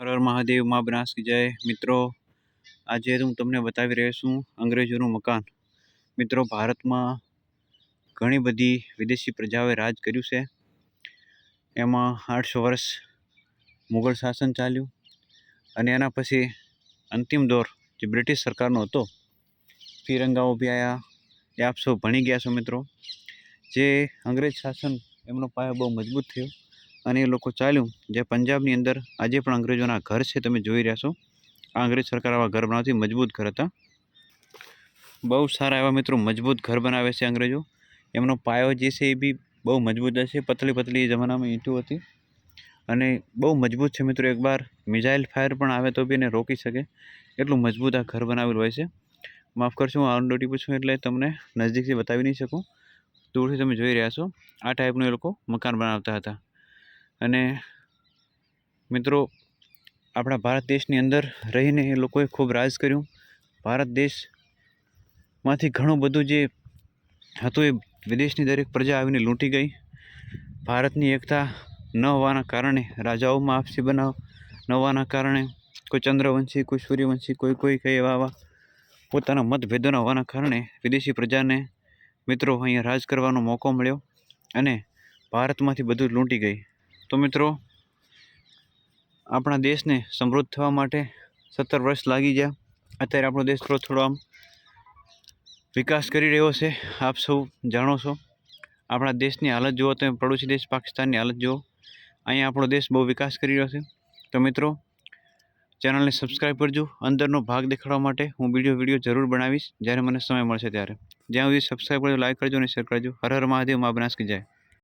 હર હર મહાદેવ, મા બનાસ કી જય મિત્રો. આજે હું તમને બતાવી રહ્યો છું અંગ્રેજોનું મકાન. મિત્રો, ભારતમાં ઘણી બધી વિદેશી પ્રજાઓએ રાજ કર્યું છે. એમાં આઠસો વર્ષ મુગલ શાસન ચાલ્યું અને એના પછી અંતિમ દોર જે બ્રિટિશ સરકારનો હતો ફિરંગાઓ બી આવ્યા એ આપ સૌ ભણી ગયા છો મિત્રો. જે અંગ્રેજ શાસન એમનો પાયો બહુ મજબૂત થયો. અને એ લોકો ચાલ્યું. જે પંજાબની અંદર આજે પણ અંગ્રેજોના ઘર છે, તમે જોઈ રહ્યા છો. આ અંગ્રેજ સરકાર આવા ઘર બનાવતી મજબૂત ઘર હતા. બહુ સારા એવા મિત્રો મજબૂત ઘર બનાવે છે અંગ્રેજો. એમનો પાયો જે છે એ બી બહુ મજબૂત હશે. પતલી પતલી જમાનામાં ઈંટું હતી. અને બહુ મજબૂત છે મિત્રો એકવાર. મિઝાઇલ ફાયર પણ આવે તો બી એને રોકી શકે. એટલું મજબૂત આ ઘર બનાવેલું હોય છે. માફ કરશો, હું આંડોટી પૂછું એટલે તમને નજદીકથી બતાવી નહીં શકું. દૂરથી તમે જોઈ રહ્યા છો. આ ટાઈપનું એ લોકો મકાન બનાવતા હતા. અને મિત્રો, આપણા ભારત દેશની અંદર રહીને એ લોકોએ ખૂબ રાજ કર્યું. ભારત દેશમાંથી ઘણું બધું જે હતું એ વિદેશની દરેક પ્રજા આવીને લૂંટી ગઈ. ભારતની એકતા ન હોવાના કારણે, રાજાઓમાં આપસી બનાવ ન હોવાના કારણે, કોઈ ચંદ્રવંશી, કોઈ સૂર્યવંશી, કોઈ કોઈ કઈ એવા એવા પોતાના મતભેદોના હોવાના કારણે વિદેશી પ્રજાને મિત્રો અહીંયા રાજ કરવાનો મોકો મળ્યો અને ભારતમાંથી બધું લૂંટી ગઈ. તો મિત્રો, આપણા દેશને સમૃદ્ધ થવા માટે સત્તર વર્ષ લાગી ગયા. અત્યારે આપણો દેશ થોડો થોડો આમ વિકાસ કરી રહ્યો છે. આપ સૌ જાણો છો. આપણા દેશની હાલત જુઓ તમે પડોશી દેશ પાકિસ્તાનની હાલત જુઓ. અહીંયા આપણો દેશ બહુ વિકાસ કરી રહ્યો છે. તો મિત્રો, ચેનલને સબસ્ક્રાઈબ કરજો. અંદરનો ભાગ દેખાડવા માટે હું વીડિયો વીડિયો જરૂર બનાવીશ. જ્યારે મને સમય મળશે ત્યારે. જ્યાં સુધી સબસ્ક્રાઈબ કરજો, લાઈક કરજો અને શેર કરજો. હર હર મહાદેવ, મા બનાસ જય.